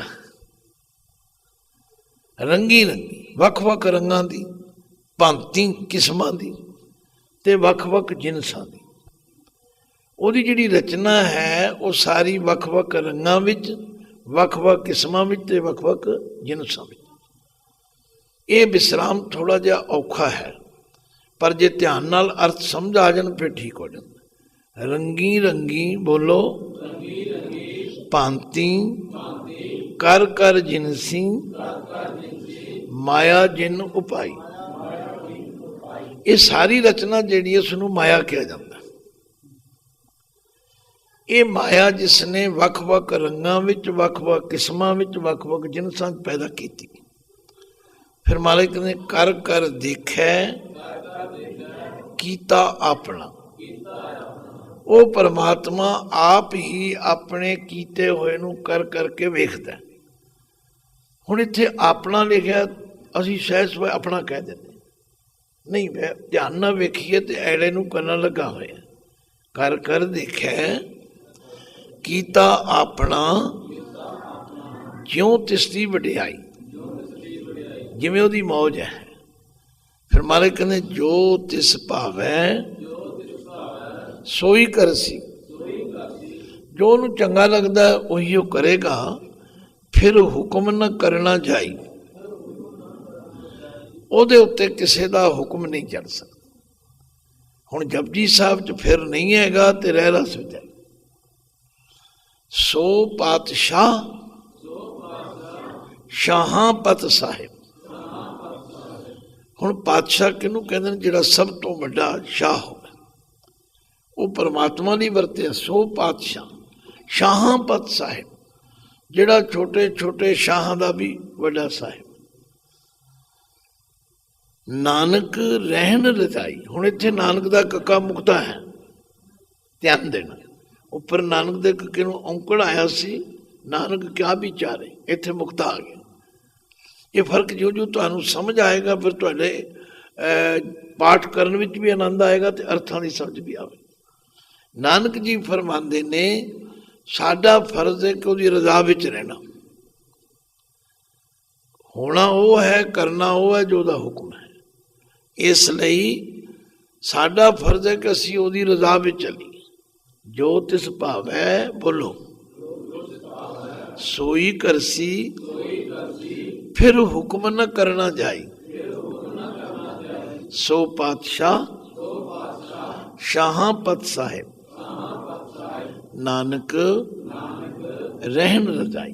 ਰੰਗੀ ਰੰਗੀ ਵੱਖ-ਵੱਖ ਰੰਗਾਂ ਦੀ, ਭਾਂਤੀ ਕਿਸਮਾਂ ਦੀ ਤੇ ਵੱਖ-ਵੱਖ ਜਿਨਸਾਂ ਦੀ। ਉਹਦੀ ਜਿਹੜੀ ਰਚਨਾ ਹੈ, ਉਹ ਸਾਰੀ ਵੱਖ-ਵੱਖ ਰੰਗਾਂ ਵਿੱਚ ਵੱਖ-ਵੱਖ ਕਿਸਮਾਂ ਵਿੱਚ ਤੇ ਵੱਖ-ਵੱਖ ਜਿਨਸਾਂ ਵਿੱਚ। ਇਹ ਵਿਸਰਾਮ ਥੋੜਾ ਜਿਹਾ ਔਖਾ ਹੈ, ਪਰ ਜੇ ਧਿਆਨ ਨਾਲ ਅਰਥ ਸਮਝ ਆ ਜਾਣ ਫਿਰ ਠੀਕ ਹੋ ਜਾਂਦਾ। ਰੰਗੀ ਰੰਗੀ ਬੋਲੋ, ਭਾਂਤੀ, ਕਰ ਕਰ ਜਿਨਸੀ ਮਾਇਆ ਜਿਨ ਉਪਾਈ। ਇਹ ਸਾਰੀ ਰਚਨਾ ਜਿਹੜੀ ਹੈ ਉਸ ਨੂੰ ਮਾਇਆ ਕਿਹਾ ਜਾਂਦਾ। ਇਹ ਮਾਇਆ ਜਿਸ ਨੇ ਵੱਖ-ਵੱਖ ਰੰਗਾਂ ਵਿੱਚ ਵੱਖ-ਵੱਖ ਕਿਸਮਾਂ ਵਿੱਚ ਵੱਖ-ਵੱਖ ਜਿਨਸਾਂ 'ਚ ਪੈਦਾ ਕੀਤੀ। ਫਿਰ ਮਾਲਿਕ ਨੇ ਕਰ ਕਰ, ਦੇਖੈ, ਕੀਤਾ ਆਪਣਾ। ਉਹ ਪਰਮਾਤਮਾ ਆਪ ਹੀ ਆਪਣੇ ਕੀਤੇ ਹੋਏ ਨੂੰ ਕਰ, ਕਰਕੇ ਵੇਖਦਾ। ਹੁਣ ਇੱਥੇ ਆਪਣਾ ਲਿਖਿਆ, ਅਸੀਂ ਸਹਿਜ ਸਵੈ ਆਪਣਾ ਕਹਿ ਦਿੰਦੇ ਨਹੀਂ ਵੇ ਧਿਆਨ ਨਾਲ ਵੇਖੀਏ ਤੇ ਐੜੇ ਨੂੰ ਕੰਨਾਂ ਲੱਗਾ ਹੋਇਆ। ਕਰ ਕਰ, ਦੇਖੈ, ਕੀਤਾ ਆਪਣਾ, ਜਿਉਂ ਤਿਸ ਦੀ ਵਡਿਆਈ। ਜਿਵੇਂ ਉਹਦੀ ਮੌਜ ਹੈ। ਫਿਰ ਮਾਲਿਕ ਕਹਿੰਦੇ, ਜੋ ਤਿਸ ਭਾਵੈ, ਸੋਈ ਕਰਸੀ ਜੋ ਉਹਨੂੰ ਚੰਗਾ ਲੱਗਦਾ, ਉਹੀ ਉਹ ਕਰੇਗਾ। ਫਿਰ ਹੁਕਮ ਨਾ ਕਰਨਾ ਜਾਈ। ਉਹਦੇ ਉੱਤੇ ਕਿਸੇ ਦਾ ਹੁਕਮ ਨਹੀਂ ਚੱਲ ਸਕਦਾ। ਹੁਣ ਜਪਜੀ ਸਾਹਿਬ ਚ ਫਿਰ ਨਹੀਂ ਹੈਗਾ ਤੇ ਰਹਿ ਰਸ ਵਿੱਚ ਹੈ ਸੋ ਪਾਤਸ਼ਾਹ, ਸ਼ਾਹਾਂ ਪਤ ਸਾਹਿਬ। ਹੁਣ ਪਾਤਸ਼ਾਹ ਕਿਹਨੂੰ ਕਹਿੰਦੇ ਨੇ? ਜਿਹੜਾ ਸਭ ਤੋਂ ਵੱਡਾ ਸ਼ਾਹ ਹੋਵੇ। ਉਹ ਪਰਮਾਤਮਾ ਦੀ ਵਰਤਿਆ, ਸੋ ਪਾਤਸ਼ਾਹ। ਸ਼ਾਹਾਂ ਪਤ ਸਾਹਿਬ, ਜਿਹੜਾ ਛੋਟੇ ਛੋਟੇ ਸ਼ਾਹਾਂ ਦਾ ਵੀ ਵੱਡਾ ਸਾਹਿਬ। ਨਾਨਕ ਰਹਿਣ ਰਚਾਈ ਹੁਣ ਇੱਥੇ ਨਾਨਕ ਦਾ ਕੱਕਾ ਮੁਕਤਾ ਹੈ, ਧਿਆਨ ਦੇਣਾ। ਉੱਪਰ ਨਾਨਕ ਦੇ ਕੱਕੇ ਨੂੰ ਔਂਕੜ ਆਇਆ ਸੀ, ਨਾਨਕ ਕਿਆ ਵਿਚਾਰੇ, ਇੱਥੇ ਮੁਕਤਾ ਆ ਗਿਆ। ਇਹ ਫ਼ਰਕ ਜੋ ਜੋ ਤੁਹਾਨੂੰ ਸਮਝ ਆਏਗਾ, ਫਿਰ ਤੁਹਾਡੇ ਪਾਠ ਕਰਨ ਵਿੱਚ ਵੀ ਆਨੰਦ ਆਏਗਾ ਤੇ ਅਰਥਾਂ ਦੀ ਸਮਝ ਵੀ ਆਵੇ ਨਾਨਕ ਜੀ ਫਰਮਾਉਂਦੇ ਨੇ, ਸਾਡਾ ਫਰਜ਼ ਹੈ ਕਿ ਉਹਦੀ ਰਜ਼ਾ ਵਿੱਚ ਰਹਿਣਾ। ਹੋਣਾ ਉਹ ਹੈ, ਕਰਨਾ ਉਹ ਹੈ, ਜੋ ਉਹਦਾ ਹੁਕਮ ਹੈ। ਇਸ ਲਈ ਸਾਡਾ ਫਰਜ਼ ਹੈ ਕਿ ਅਸੀਂ ਉਹਦੀ ਰਜ਼ਾ ਵਿੱਚ ਚੱਲੀਏ। ਜੋ ਤਿਸ ਹੈ ਬੋਲੋ। ਸੋਈ ਕਰਸੀ। ਫਿਰ ਹੁਕਮ ਨ ਕਰਨਾ ਜਾਈ ਸੋ ਪਾਤਸ਼ਾਹ ਸ਼ਾਹਾਂ ਪਤ ਸਾਹਿਬ ਨਾਨਕ ਰਹਿਣ ਰਜਾਈ